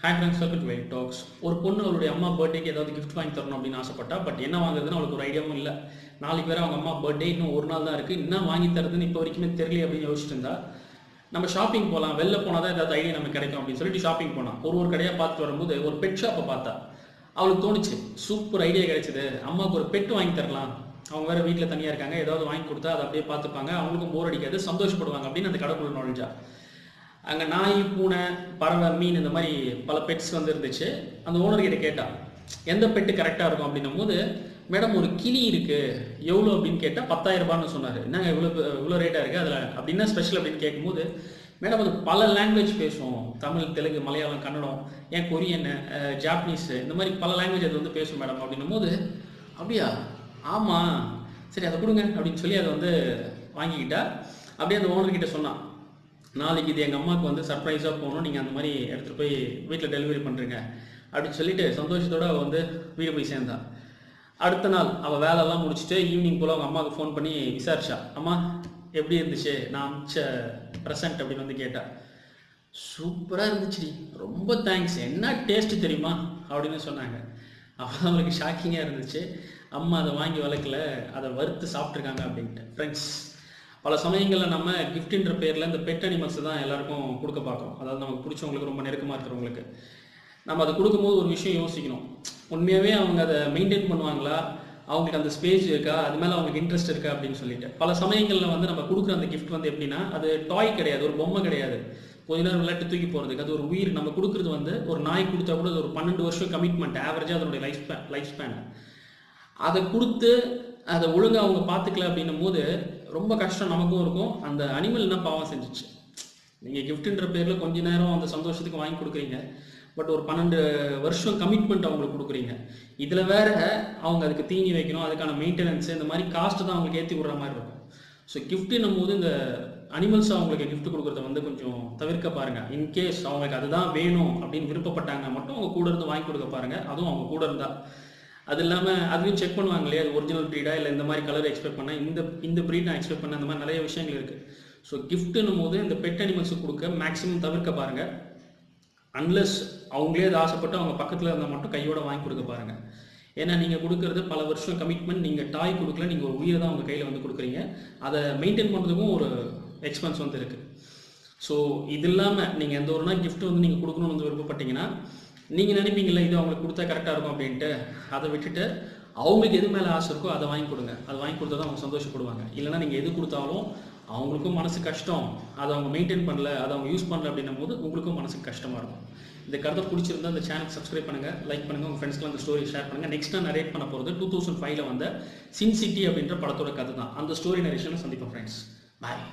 Hi friends welcome wait talks ஒரு பொண்ணு அவளுடைய அம்மா பர்த்டேக்கு ஏதாவது கிஃப்ட் வாங்கி தரணும் அப்படின்னு ஆசைப்பட்டா பட் என்ன வாங்குறதுன்னு அவளுக்கு ஒரு ஐடியாவும் இல்லை. நாளைக்கு வேற அவங்க அம்மா பர்த்டே இன்னும் ஒரு நாள் தான் இருக்குது என்ன வாங்கி தரதுன்னு இப்போ வரைக்குமே தெரியல அப்படின்னு யோசிச்சுட்டு இருந்தா நம்ம ஷாப்பிங் போகலாம் வெளில போனால் தான் ஏதாவது ஐடியா நமக்கு கிடைக்கும் அப்படின்னு சொல்லிட்டு ஷாப்பிங் போனால் ஒரு ஒரு கடையாக பார்த்துட்டு வரும்போது ஒரு பெட் ஷாப்பை பார்த்தா அவளுக்கு தோணுச்சு சூப்பர் ஐடியா கிடைச்சது. அம்மாவுக்கு ஒரு பெட் வாங்கி தரலாம். அவங்க வேற வீட்டில் தனியாக இருக்காங்க ஏதாவது வாங்கி கொடுத்தா அதை அப்படியே பார்த்துப்பாங்க. அவங்களுக்கும் போர் அடிக்காது சந்தோஷப்படுவாங்க அப்படின்னு அந்த கடைக்குள்ள நுழைஞ்சா அங்கே நாய் பூனை பறவை மீன் இந்த மாதிரி பல பெட்ஸ் வந்து இருந்துச்சு. அந்த ஓனர் கிட்ட கேட்டான் எந்த பெட்டு கரெக்டாக இருக்கும்? அப்படின்னும் போது மேடம் ஒரு கிளி இருக்குது எவ்வளோ அப்படின்னு கேட்டால் பத்தாயிரம் ரூபான்னு சொன்னார். என்னங்க இவ்வளோ இவ்வளோ ரேட்டாக இருக்குது அதில் அப்படின்னா ஸ்பெஷல் அப்படின்னு கேட்கும்போது மேடம் அது பல லாங்குவேஜ் பேசும். தமிழ் தெலுங்கு மலையாளம் கன்னடம் ஏன் கொரியன் ஜாப்பனீஸு ஜாப்பனீஸ் இந்த மாதிரி பல லாங்குவேஜ் அது வந்து பேசும் மேடம். அப்படின்னும் போது அப்படியா? ஆமாம் சரி அதை கொடுங்க. அப்படின்னு சொல்லி அதை வந்து வாங்கிக்கிட்டா அப்படியே அந்த ஓனர் கிட்ட சொன்னான். நாளைக்கு இது எங்கள் அம்மாவுக்கு வந்து சர்ப்ரைஸாக போகணும். நீங்கள் அந்த மாதிரி எடுத்துகிட்டு போய் வீட்டில் டெலிவரி பண்ணுறீங்க அப்படின்னு சொல்லிட்டு சந்தோஷத்தோடு அவள் வந்து வீடு போய் சேர்ந்தா. அடுத்த நாள் அவள் வேலைலாம் முடிச்சுட்டு ஈவினிங் போல் அவங்க அம்மாவுக்கு ஃபோன் பண்ணி விசாரிச்சா. அம்மா எப்படி இருந்துச்சு? நான் அமிச்ச ப்ரெசன்ட் அப்படின்னு வந்து கேட்டா. சூப்பராக இருந்துச்சுடி. ரொம்ப தேங்க்ஸ் என்ன டேஸ்ட்டு தெரியுமா? அப்படின்னு சொன்னாங்க. அப்போ அவங்களுக்கு ஷாக்கிங்காக இருந்துச்சு. அம்மா அதை வாங்கி வளர்க்கல. அதை வறுத்து சாப்பிட்ருக்காங்க அப்படின்ட்டு. ஃப்ரெண்ட்ஸ் பல சமயங்களில் நம்ம கிஃப்ட்ன்ற பேரில் இந்த பெட் அனிமல்ஸ் தான் எல்லாருக்கும் கொடுக்க பார்க்குறோம். அதாவது நமக்கு பிடிச்சவங்களுக்கு ரொம்ப நெருக்கமாக இருக்கிறவங்களுக்கு. நம்ம அதை கொடுக்கும்போது ஒரு விஷயம் யோசிக்கணும். உண்மையாகவே அவங்க அதை மெயின்டைன் பண்ணுவாங்களா? அவங்களுக்கு அந்த ஸ்பேஸ் இருக்கா? அது மேலே அவங்களுக்கு இன்ட்ரெஸ்ட் இருக்கா? அப்படின்னு சொல்லிட்டு. பல சமயங்களில் வந்து நம்ம கொடுக்குற அந்த கிஃப்ட் வந்து எப்படின்னா அது டாய் கிடையாது ஒரு பொம்மை கிடையாது. கொஞ்ச நேரம் விளையாட்டு தூக்கி போகிறதுக்கு அது ஒரு உயிர். நம்ம கொடுக்குறது வந்து ஒரு நாய் கொடுத்தா கூட அது ஒரு பன்னெண்டு வருஷம் கமிட்மெண்ட் ஆவரேஜாக அதனுடைய லைஃப் ஸ்பேன் லைஃப் ஸ்பேன் அதை கொடுத்து அதை ஒழுங்காக அவங்க பார்த்துக்கல அப்படின்னும் போது ரொம்ப கஷ்டம் நமக்கும் இருக்கும். அந்த அனிமல் என்ன பாவம் செஞ்சுச்சு? நீங்கள் கிஃப்ட்ன்ற பேரில் கொஞ்ச நேரம் அந்த சந்தோஷத்துக்கு வாங்கி கொடுக்குறீங்க. பட் ஒரு பன்னெண்டு வருஷம் கமிட்மெண்ட் அவங்களுக்கு கொடுக்குறீங்க. இதில் வேற அவங்க அதுக்கு தீனி வைக்கணும் அதுக்கான மெயின்டெனன்ஸ் இந்த மாதிரி காஸ்ட் தான் அவங்களுக்கு ஏற்றி விடுற மாதிரி இருக்கும். ஸோ கிஃப்ட்னும் போது இந்த அனிமல்ஸ் அவங்களுக்கு கிஃப்ட் கொடுக்குறத வந்து கொஞ்சம் தவிர்க்க பாருங்க. இன்கேஸ் அவங்களுக்கு அதுதான் வேணும் அப்படின்னு விருப்பப்பட்டாங்க மட்டும் அவங்க கூட இருந்து வாங்கி கொடுக்க பாருங்க. அதுவும் அவங்க கூட இருந்தால் அது இல்லாமல் அதுவும் செக் பண்ணுவாங்க இல்லையா? அது ஒரிஜினல் ப்ரீடா இல்லை இந்த மாதிரி கலர் எக்ஸ்பெக்ட் பண்ணால் இந்த இந்த ப்ரீட் நான் எக்ஸ்பெக்ட் பண்ண அந்த மாதிரி நிறைய விஷயங்கள் இருக்குது ஸோ கிஃப்ட்டுன்னும் போது இந்த பெட் அனிமல்ஸுக்கு கொடுக்க மேக்ஸிமம் தவிர்க்க பாருங்கள் அன்லெஸ் அவங்களே அது ஆசைப்பட்டு அவங்க பக்கத்தில் இருந்தால் மட்டும் கையோட வாங்கி கொடுக்க பாருங்கள் ஏன்னா நீங்கள் கொடுக்கறது பல வருஷம் கமிட்மெண்ட் நீங்கள் டாய் கொடுக்கல நீங்கள் ஒரு உயிரை தான் உங்கள் கையில் வந்து கொடுக்குறீங்க. அதை மெயின்டைன் பண்ணுறதுக்கும் ஒரு எக்ஸ்பென்ஸ் வந்து இருக்குது ஸோ இது இல்லாமல் நீங்கள் எந்த ஒரு நாள் வந்து நீங்கள் கொடுக்கணும்னு வந்து விருப்பப்பட்டீங்கன்னா நீங்கள் நினைப்பீங்கல்ல இது அவங்களுக்கு கொடுத்தா கரெக்டாக இருக்கும் அப்படின்ட்டு. அதை விட்டுட்டு அவங்களுக்கு எது மேலே ஆசை இருக்கோ அதை வாங்கி கொடுங்க. அதை வாங்கி கொடுத்தா தான் அவங்க சந்தோஷப்படுவாங்க. இல்லைனா நீங்கள் எது கொடுத்தாலும் அவங்களுக்கும் மனசு கஷ்டம். அதை அவங்க மெயின்டைன் பண்ணல அதை அவங்க யூஸ் பண்ணல அப்படின்னும் போது உங்களுக்கும் மனசுக்கு கஷ்டமாக இருக்கும். இந்த கருத்தை பிடிச்சிருந்தா இந்த சேனல் சப்ஸ்கிரைப் பண்ணுங்கள் லைக் பண்ணுங்கள் உங்கள் ஃப்ரெண்ட்ஸ்க்குலாம் அந்த ஸ்டோரி ஷேர் பண்ணுங்கள் நெக்ஸ்ட் நான் நரேட் பண்ண போகிறது டூ தௌசண்ட் ஃபைவ்ல வந்த சின் சிட்டி அப்படின்ற படத்தோட கதை தான் அந்த ஸ்டோரி நரேஷனை சந்திப்போம் ஃப்ரெண்ட்ஸ் பாய்